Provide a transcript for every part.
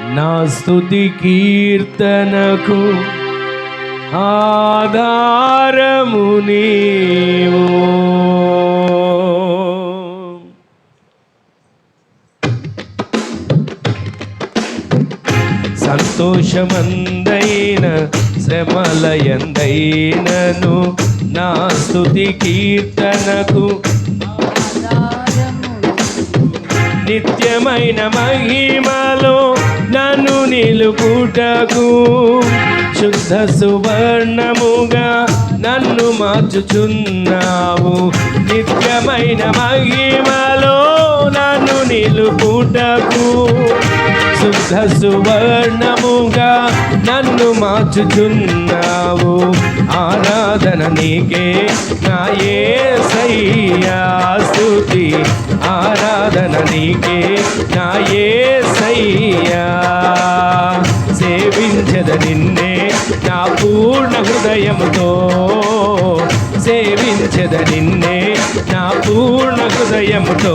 నా స్తుతి కీర్తనకు ఆధారము నీవు. సంతోషమందైన శ్రమలయందైనను నా స్తుతి కీర్తనకు నిత్యమైన మహిమలో నిలుపుటకు శుద్ధ సువర్ణముగా నన్ను మార్చుచున్నావు. నిత్యమైన మహిమలో నన్ను నిలుపుటకు శుద్ధ సువర్ణముగా నన్ను మార్చుచున్నావు. ఆరాధన నీకే నాయే సయ్యా స్థుతి ఆరాధన నీకే నాయే సయ్యా సేవించద నిన్నే నా పూర్ణ హృదయముతో. సేవించద నిన్నే నా పూర్ణ హృదయముతో.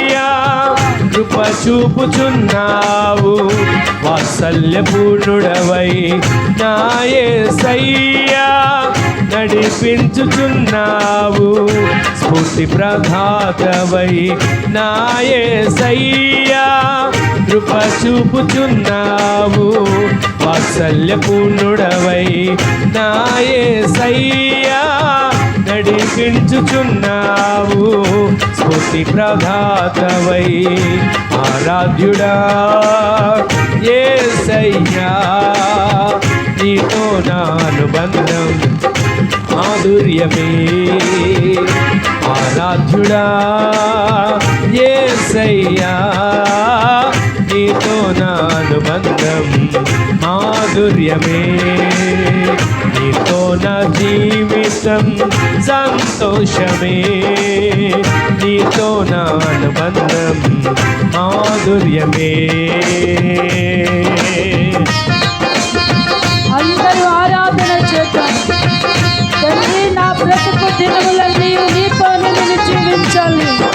చూపుచున్నావు. వాత్సల్యపూర్ణుడవై నాయే సయ్యా నడిపించుచున్నావు. స్ఫూర్తి ప్రఘాతవై నాయే సయ్యా కృప చూపుచున్నావు వాత్సల్యపూర్ణుడవై నాయే సయ్యా నడిపించుచున్నావు స్ఫూర్తి ప్రధాతవై ఆరాధ్యుడా ఏ సయ్యా నీతో నానుబంధం మాధుర్యమే. ఆరాధ్యుడా ఏ సయ్యా నీతో నా అనుబంధం మాధుర్యమే. నీతో నా జీవితం సంతోషమే. నీతో నా అనుబంధం మాధుర్యమే. అందరూ ఆరాధన చేద్దాం. తండ్రి నా బ్రతుకు దినములన్నీ నీతోనే నేను జీవించాలి.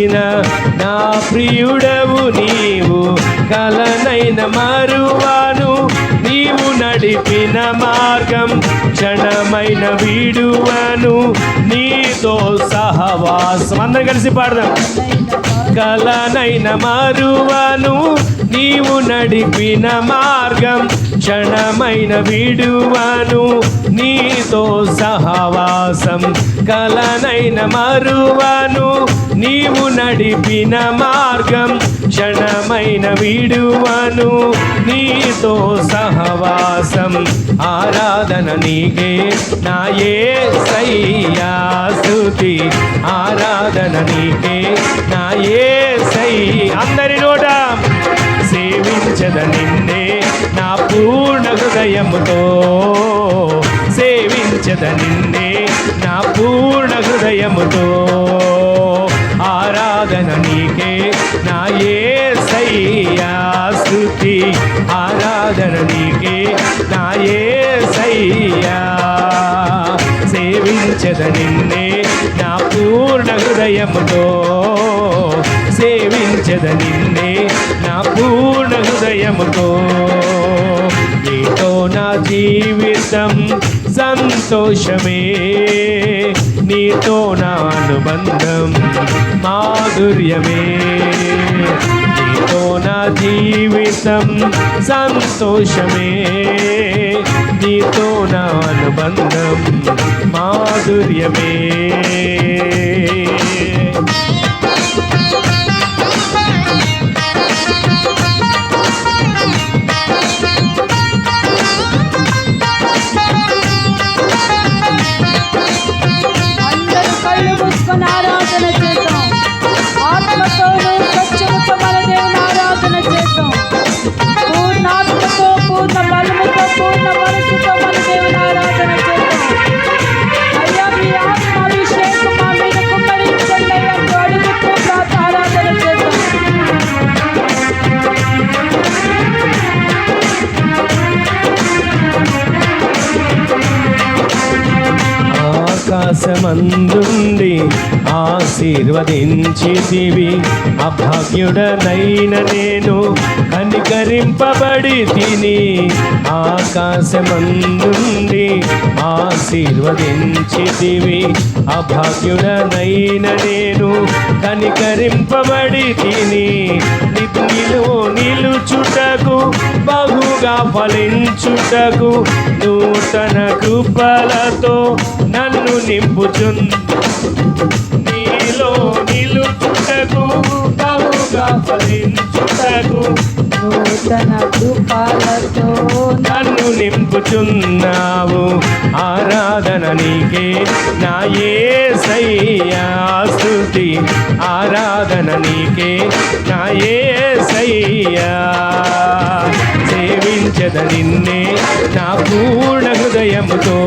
స్నేహించిన నా ప్రియుడవు నీవు కలనైన మరువాను. నీవు నడిపిన మార్గం క్షణమైన వీడువను. నీతో సహవాసం. అందరం కలిసి పాడదాం. కలనైన మారువను నీవు నడిపిన మార్గం క్షణమైన విడువను. నీతో సహవాసం కలనైన మరువను నీవు నడిపిన మార్గం క్షణమైన విడువను. నీతో సహవాసం ఆరాధన నీకే. నాయే ఏ ఆరాధన నీకే. నాయే సై అందరి నోట సేవించద నిన్నే నా పూర్ణ హృదయముతో. సేవించద నిన్నే నా పూర్ణ హృదయముతో. ఆరాధన నీకే నా యేసయ్యా సేవించద నిన్నే నా పూర్ణ హృదయముతో. సేవించద నిన్నే నా పూర్ణ హృదయముతో. నీతో నా జీవితం సంతోషమే. నీతో నా అనుబంధం మాధుర్యమే. జీవితం సంతోషమే. నీతో నా అనుబంధం మాధుర్యమే. అందరూ కళ్ళు పూర్ణ మనసుతో ఆకాశమందుండి ఆశీర్వదించితివి. అభాగ్యుడనైన నేను కనికరింపబడి తిని ఆకాశమందుండి ఆశీర్వదించితివి. అభాగ్యుడనైన నేను కనికరింపబడి తిని నిలు నిలుచుటకు బహుగా ఫలించుటకు నూతన కృపలతో నన్ను నింపుచున్. నీలో నిలుచుటకు బహుగా ఫలించుటకు నూతన కృపాలతో నన్ను నింపుచున్నావు. ఆరాధన నీకే నా యేసయ్యా స్తుతి ఆరాధన నీకే నా యేసయ్యా సేవించద నిన్నే నా పూర్ణ హృదయముతో.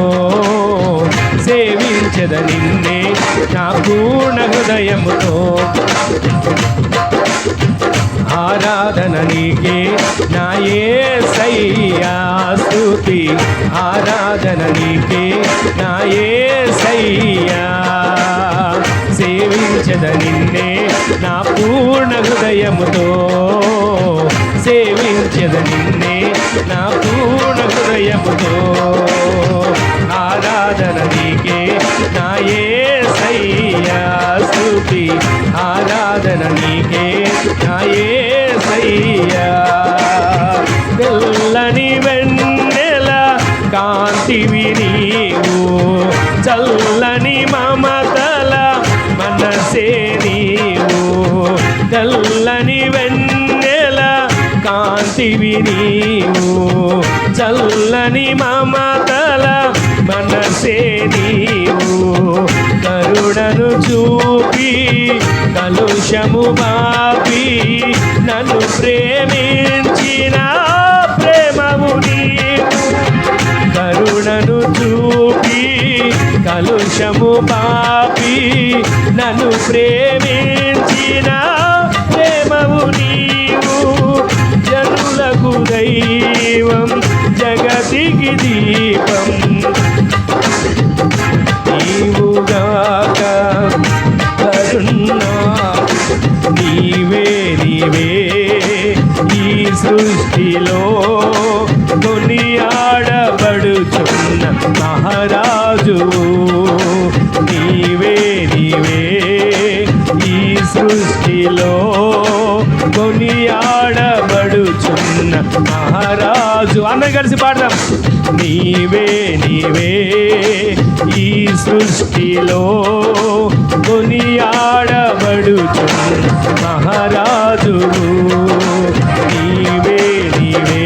సేవించద నిన్నే నా పూర్ణ హృదయముతో. ఆరాధన నీకే నా యేసయ్యా స్తుతి. ఆరాధన నీకే నా యేసయ్యా సేవించద నిన్నే నా పూర్ణ హృదయముతో సేవించద నిన్నే నా పూర్ణ హృదయముతో. ఆరాధన నీకే నా ఏ సయ్యా స్థుతి ఆరాధన నీకే నా కలుషము మాపి నన్ను ప్రేమించిన ప్రేమము కరుణను చూపి కలుషము పాపి నన్ను ప్రేమించిన ప్రేమము నీవే నీవే. ఈ సృష్టిలో కొనియాడబడుచు మహారాజు నీవే నీవే.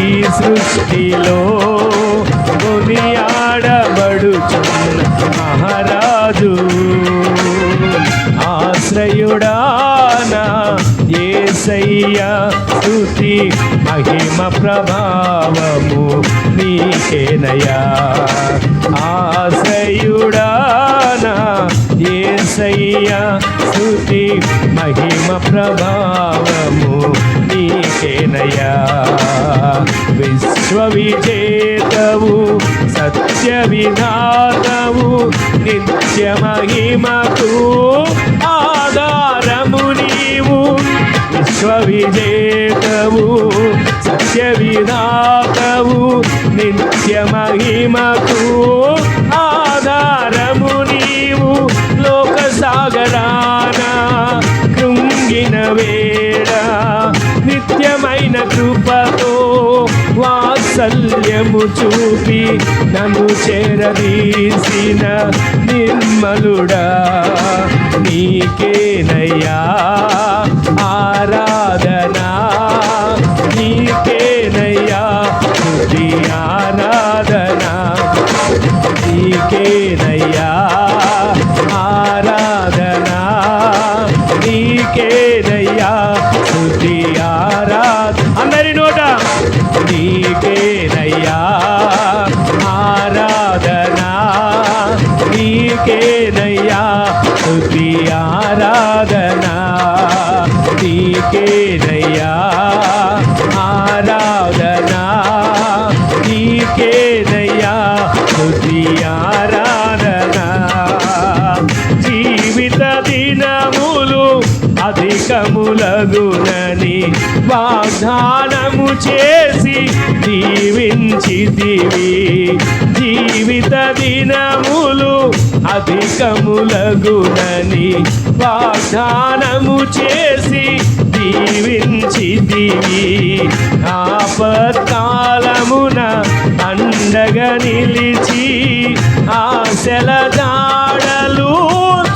ఈ సృష్టిలో కొనియాడబడుచు మహారాజు ఆశ్రయుడానా ఏసయ్యా స్తుతి మహిమ ప్రభావము. నీకేనయా ఆశ్రయుడానా ఏసయ్యా ఏసయ్య స్తుతి మహిమ ప్రభావము నీకేనయ్యా. విశ్వవిజేతవు సత్య విధాతవు నిత్య మహిమకు ఆధారము నీవు. విశ్వవిజేతవు నిత్య విధాతవు నిత్య మహిమకు ఆధారము నీవు. లోక సాగరాన కృంగిన వేళ నిత్యమైన కృపతో వాత్సల్యము చూపి నన్ను చేరదీసిన నిర్మలుడా నీకేనయ్యా ఆరాధనా నీకేనయ్యా స్తుతి ఆరాధనా నీకేనయ్యా. ఆరాధనా నీకేనయ్యా. స్తుతి ఆరాధ అందరి నోట నీకేనయ్యా. ఆరాధనా నీకేనయ్యా. దినములు అధికములగునని వాగ్దానము చేసి దీవించితివి ఆపత్కాలమున అండగా నిలిచి ఆశల దాడలు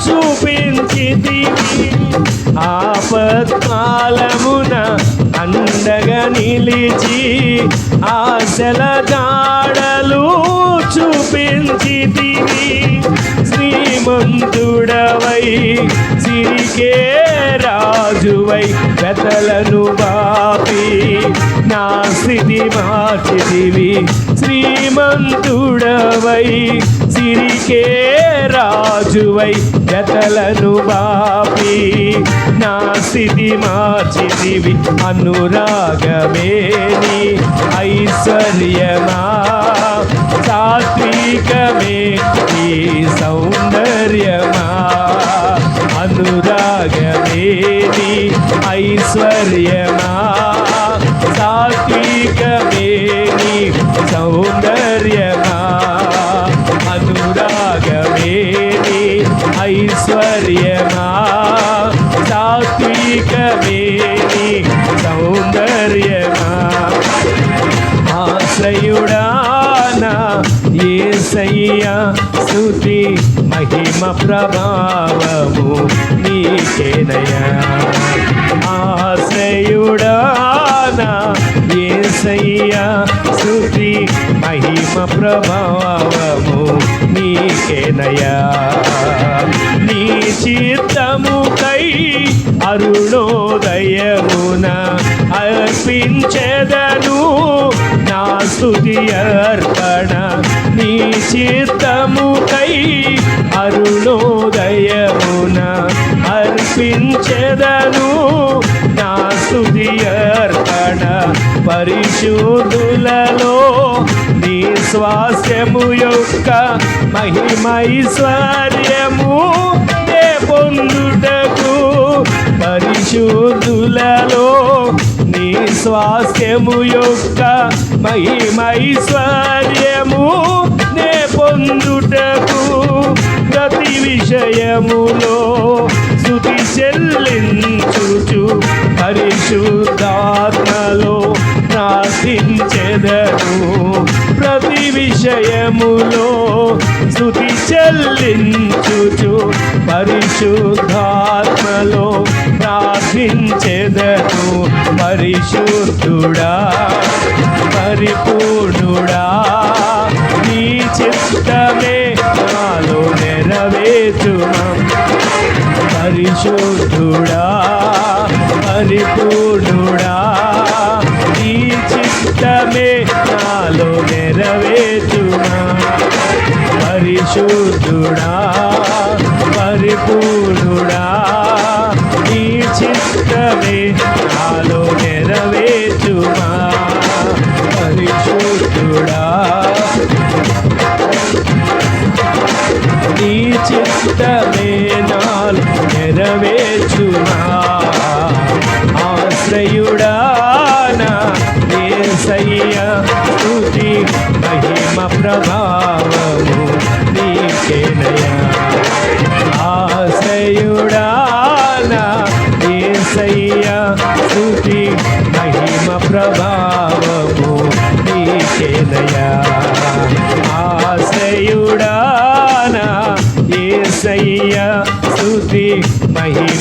చూపించితివి ఆపత్కాలమున అండగా నిలిచి ఆశల దాడలు పెంచితివి శ్రీమంతుడవై సిరికే రాజువై వెతలను బాపి నా స్థితి మార్చితివి. శ్రీమంతుడవై సిరికే రాజువై గతలను బాపి నా స్థితి మార్చితివి అనురాగమేని ఐశ్వర్యమా సాత్వికమే ఈ సౌందర్యమా. అనురాగమేని ఐశ్వర్యమా. మహిమ ప్రభావము నీకేనయా ఆశ్రయుడానా ఏసయ్యా స్తుతి మహిమ ప్రభావము నీకేనయా నీ చిత్తముకై అరుణోదయమున అర్పించెదను. నా స్థుతి అర్పణ నీ చిత్తముకై అరుణోదయమున అర్పించెదను నా స్తుతి అర్పణ పరిశుద్ధులలో నీ స్వాస్యము యొక్క మహిమైశ్వర్యము ఏ పొందుటకు పరిశుద్ధులలో నీ స్వాస్యము యొక్క మహిమైశ్వర్యము నే పొందుటకు విషయములో స్థుతి చెల్లించుచు పరిశుద్ధాత్మలో ప్రార్థించెదను ప్రతి విషయములో స్థుతి చెల్లించుచు పరిశుద్ధాత్మలో ప్రార్థించెదను పరిశుద్ధుడా పరిపూర్ణుడా నీ చిత్తమే నెరవేర్చుమా పరిశుద్ధుడా పరిపూర్ణుడా ఈ చిత్తమే నాలో నెరవేర్చుమా పరిశుద్ధుడా పరిపూర్ణుడా ఇష్టమే నాలు నెరవేర్చునా?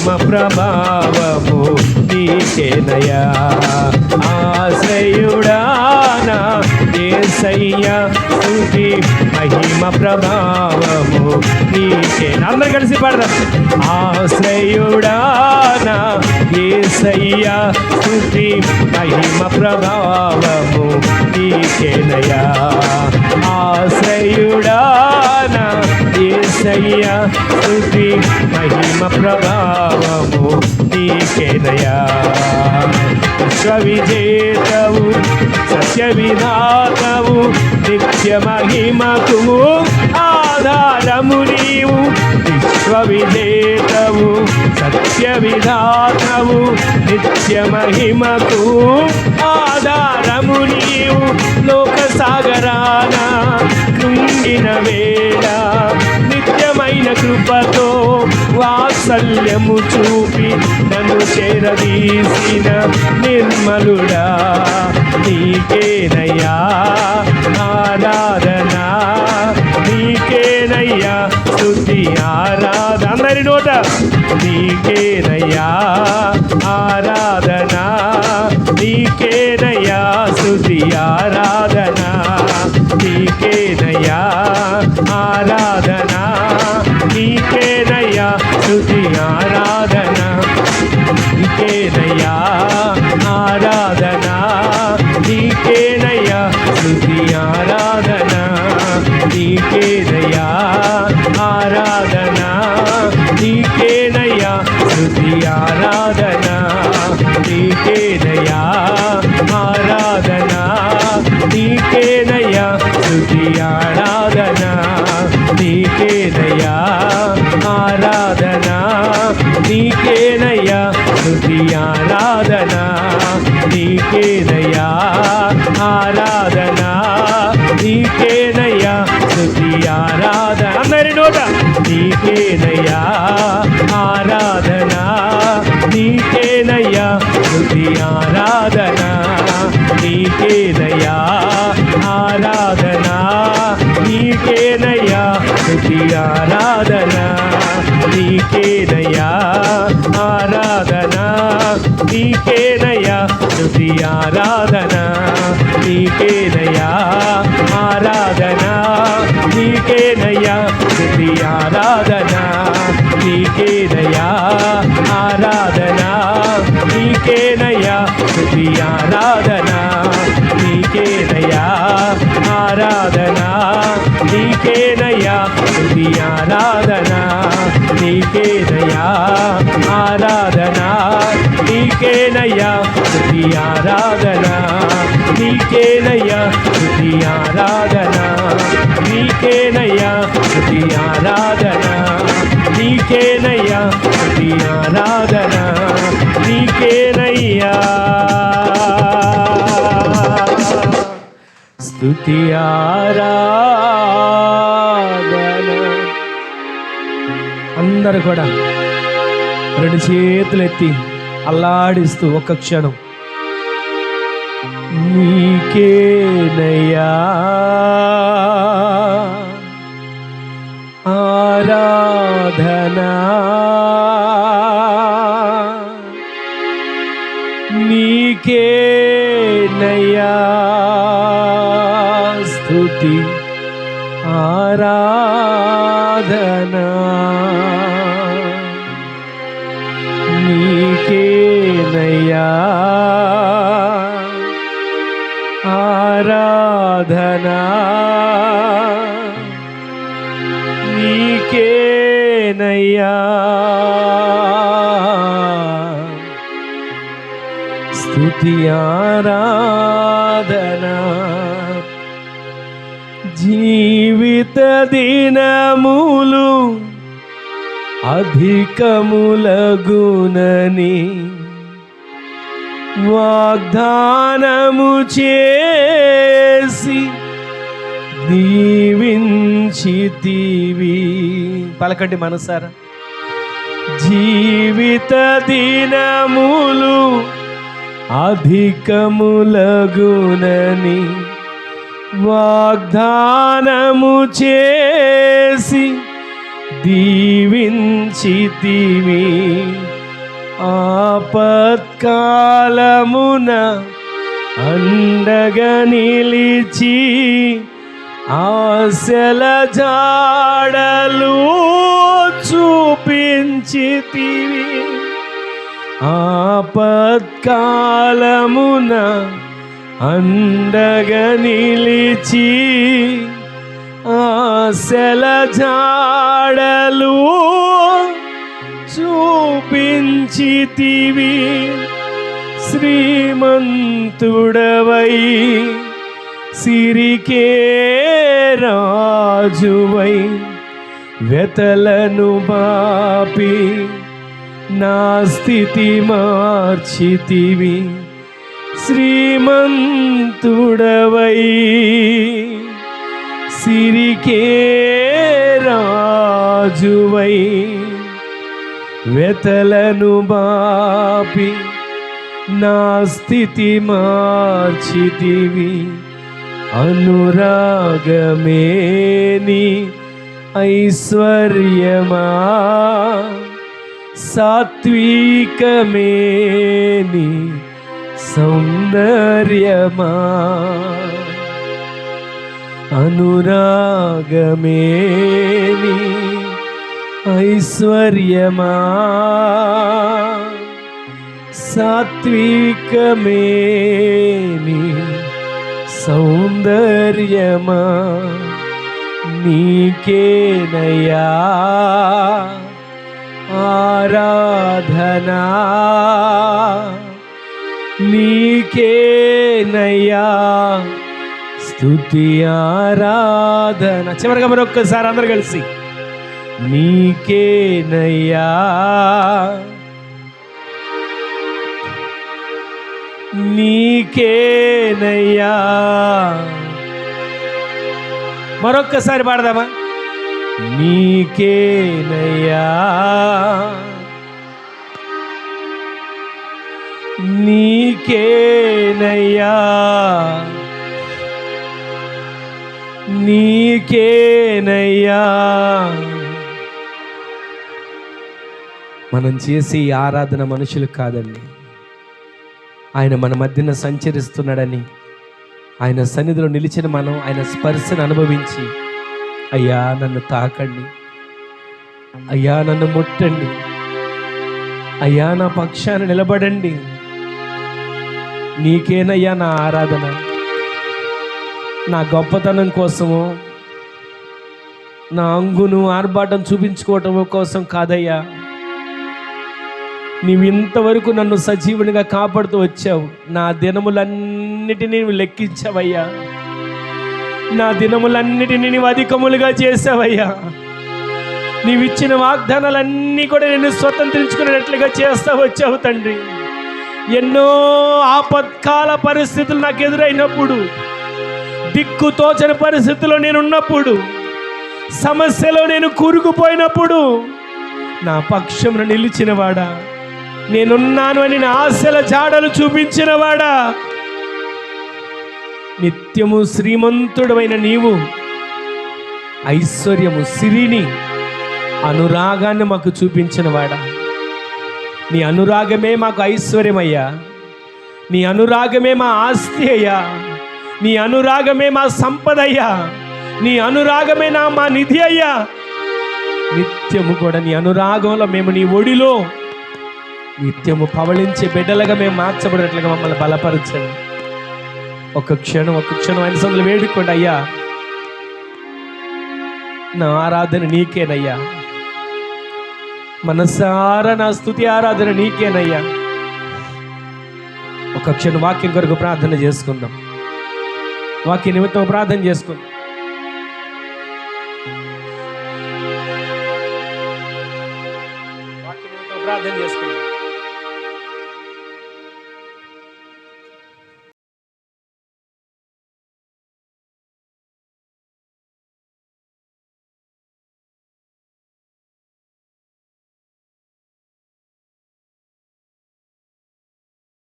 ప్రేమ ప్రభావము నీకేనయా ఆశ్రయుడానా ఏసయ్య స్థుతి మహిమ ప్రభావము నీకే. అందరు కలిసి పాడదాం ఆశ్రయుడానా ఏసయ్య స్థుతి మహిమ ప్రభావము నీకేనయా ఆశ్రయుడానా ఏసయ్య స్తుతి మహిమ ప్రభావము నీకేనయా విశ్వవిజేతవు సత్య విధాతవు నిత్య మహిమకు ఆధారము నీవు. విశ్వవిజేతవు సత్య విధాతవు నిత్య మహిమకు ఆధారము నీవు. లోక సాగరాన కృంగిన వేళ కృపతో వాత్సల్యము చూపి నన్ను చేరదీసిన నిర్మలుడా నీకేనయ్యా ఆరాధనా నీకేనయ్యా స్తుతి ఆరాధ అందరి నోట? నీకేనయ్యా ఆరాధనా. నీకేనయ్యా స్తుతి ఆరాధన. నీకేనయ్యా స్తుతి ఆరాధన. నీకేనయ్యా స్తుతి ఆరాధన. నీకేనయ్యా స్తుతి ఆరాధన. అందరు కూడా రెండు చేతులు ఎత్తి అల్లాడిస్తూ ఒక్క క్షణం. నీకేనయా ఆరాధనా. నీకేనయా స్తుతి. ఆరాధనా. నీకేనయ్యా స్థుతి ఆరాధనా జీవిత దినములు అధికములగునని వాగ్దానము చేసి దీవించితివి. పలకండి మనసారా. జీవిత దినములు అధికములగునని వాగ్దానము చేసి దీవించితివి. ఆపత్కాలమున అండగా నిలిచి ఆశల జాడలు చూపించితివి. ఆపత్కాలమున అండగా నిలిచి ఆశల జాడలు చూపించితివి. శ్రీమంతుడవై సిరికే రాజువై వెతలను బాపి నా స్థితి మార్చితివి. శ్రీమంతుడవై సిరికే రాజువై వెతలను బాపి నా స్థితి మార్చితివి. అనురాగమేని ఐశ్వర్యమా? సాత్వికమేని సౌందర్యమా? అనురాగమేని ఐశ్వర్యమా? సాత్వికమేని సౌందర్యమా? నీకేనయా ఆరాధనా? నీకేనయ్యా? స్థుతి ఆరాధన. చివరిగా మరొక్కసారి అందరు కలిసి నీకేనయ్యా? నీకేనయ్యా. మరొక్కసారి పాడదామా? నీకేనయ్యా. నీకేనయ్యా. నీకేనయ్యా. మనం చేసే ఈ ఆరాధన మనుషులు కాదండి. ఆయన మన మధ్యన సంచరిస్తున్నాడని. ఆయన సన్నిధిలో నిలిచిన మనం ఆయన స్పర్శను అనుభవించి అయ్యా నన్ను తాకండి. అయ్యా నన్ను ముట్టండి. అయ్యా నా పక్షాన నిలబడండి. నీకేనయ్యా నా ఆరాధన. నా గొప్పతనం కోసము నా అంగును ఆర్భాటం చూపించుకోవటం కోసం కాదయ్యా. నీవు ఇంతవరకు నన్ను సజీవునిగా కాపాడుతూ వచ్చావు. నా దినములన్నిటినీ నువ్వు లెక్కించావయ్యా. నా దినములన్నిటినీ నీవు అధికములుగా చేసావయ్యా నీవిచ్చిన వాగ్దానాలన్నీ కూడా నేను స్వతంత్రించుకునేటట్లుగా చేస్తా వచ్చావు తండ్రి. ఎన్నో ఆపత్కాల పరిస్థితులు నాకు ఎదురైనప్పుడు దిక్కు తోచని పరిస్థితిలో నేను ఉన్నప్పుడు సమస్యలో నేను కూరుకుపోయినప్పుడు నా పక్షంలో నిలిచినవాడా? నేనున్నాను అని నా ఆశల జాడలు చూపించినవాడా? నిత్యము శ్రీమంతుడమైన నీవు ఐశ్వర్యము సిరిని అనురాగాన్ని మాకు చూపించినవాడా? నీ అనురాగమే మాకు ఐశ్వర్యమయ్యా. నీ అనురాగమే మా ఆస్తి అయ్యా. నీ అనురాగమే మా సంపద అయ్యా నీ అనురాగమే నా మా నిధి అయ్యా. నిత్యము కూడా నీ అనురాగంలో మేము నీ ఒడిలో నిత్యము పవళించే బిడ్డలుగా మేము మార్చబడినట్లుగా మమ్మల్ని బలపరచండి. ఒక క్షణం ఒక క్షణం ఆయన సందులు వేడుకోండి అయ్యా. నా ఆరాధన నీకేనయ్యా. మనసారా నా స్థుతి ఆరాధన నీకేనయ్యా. ఒక క్షణం వాక్యం కొరకు ప్రార్థన చేసుకుందాం. వాక్య నిమిత్తం ప్రార్థన చేసుకుందాం.